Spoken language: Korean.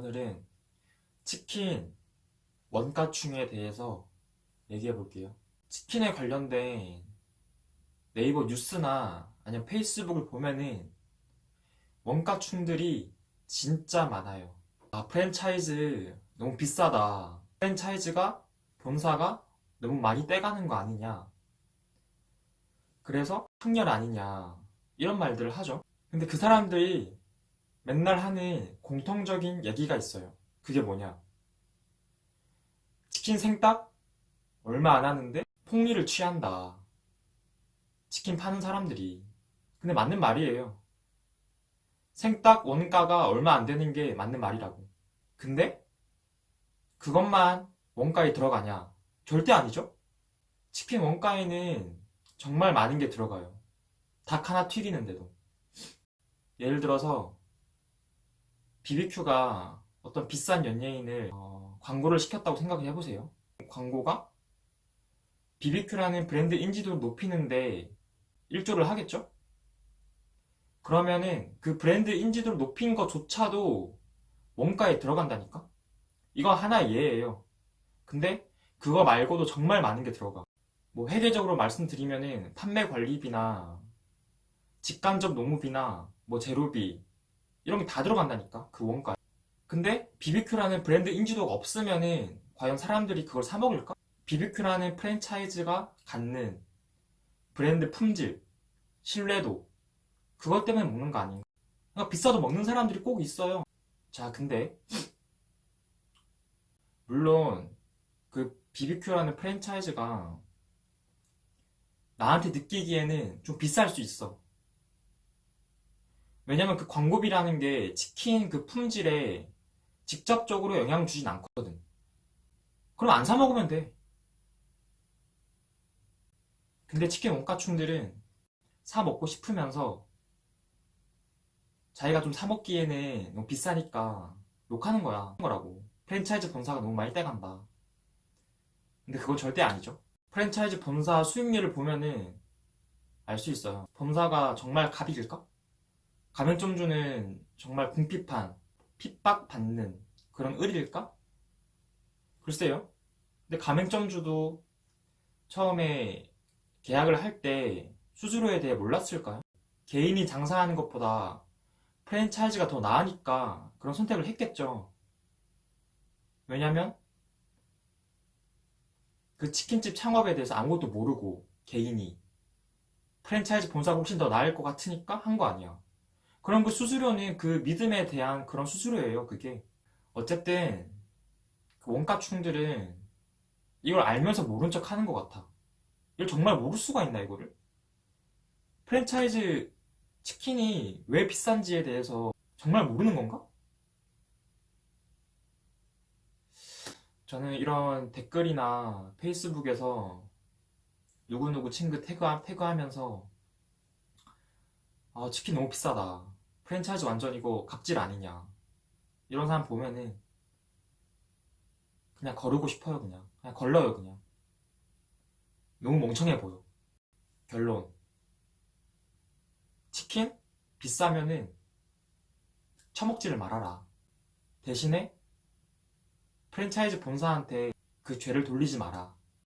오늘은 치킨 원가충에 대해서 얘기해 볼게요. 치킨에 관련된 네이버 뉴스나 아니면 페이스북을 보면은 원가충들이 진짜 많아요. 아, 프랜차이즈 너무 비싸다. 프랜차이즈가 본사가 너무 많이 떼가는 거 아니냐. 그래서 청열 아니냐. 이런 말들을 하죠. 근데 그 사람들이 맨날 하는 공통적인 얘기가 있어요. 그게 뭐냐? 치킨 생딱 얼마 안 하는데 폭리를 취한다. 치킨 파는 사람들이. 근데 맞는 말이에요. 생딱 원가가 얼마 안 되는 게 맞는 말이라고. 근데 그것만 원가에 들어가냐? 절대 아니죠? 치킨 원가에는 정말 많은 게 들어가요. 닭 하나 튀기는데도. 예를 들어서 BBQ가 어떤 비싼 연예인을 어, 광고를 시켰다고 생각을 해보세요. 광고가 BBQ라는 브랜드 인지도를 높이는데 일조를 하겠죠? 그러면은 그 브랜드 인지도를 높인 것조차도 원가에 들어간다니까? 이거 하나의 예예요. 근데 그거 말고도 정말 많은 게 들어가. 뭐 회계적으로 말씀드리면은 판매 관리비나 직간접 농무비나 뭐 재료비 이런 게 다 들어간다니까 그 원가. 근데 BBQ라는 브랜드 인지도가 없으면은 과연 사람들이 그걸 사 먹을까? BBQ라는 프랜차이즈가 갖는 브랜드 품질, 신뢰도 그것 때문에 먹는 거 아닌가? 그러니까 비싸도 먹는 사람들이 꼭 있어요. 자, 근데 물론 그 BBQ라는 프랜차이즈가 나한테 느끼기에는 좀 비쌀 수 있어. 왜냐면 그 광고비라는 게 치킨 그 품질에 직접적으로 영향 주진 않거든. 그럼 안 사 먹으면 돼. 근데 치킨 원가충들은 사 먹고 싶으면서 자기가 좀 사 먹기에는 너무 비싸니까 욕하는 거야. 거라고. 프랜차이즈 본사가 너무 많이 떼간다. 근데 그건 절대 아니죠. 프랜차이즈 본사 수익률을 보면은 알 수 있어요. 본사가 정말 갑이길까? 가맹점주는 정말 궁핍한, 핍박받는 그런 을일까? 글쎄요. 근데 가맹점주도 처음에 계약을 할 때 수수료에 대해 몰랐을까요? 개인이 장사하는 것보다 프랜차이즈가 더 나으니까 그런 선택을 했겠죠. 왜냐면 그 치킨집 창업에 대해서 아무것도 모르고 개인이 프랜차이즈 본사가 훨씬 더 나을 것 같으니까 한 거 아니야. 그럼 그 수수료는 그 믿음에 대한 그런 수수료예요, 그게. 어쨌든 그 원가충들은 이걸 알면서 모른 척 하는 것 같아. 이걸 정말 모를 수가 있나, 이거를? 프랜차이즈 치킨이 왜 비싼지에 대해서 정말 모르는 건가? 저는 이런 댓글이나 페이스북에서 누구누구 친구 태그, 태그하면서 아, 치킨 너무 비싸다. 프랜차이즈 완전 이거 갑질 아니냐. 이런 사람 보면은 그냥 거르고 싶어요, 그냥. 그냥 걸러요, 그냥. 너무 멍청해 보여. 결론. 치킨? 비싸면은 처먹지를 말아라. 대신에 프랜차이즈 본사한테 그 죄를 돌리지 마라.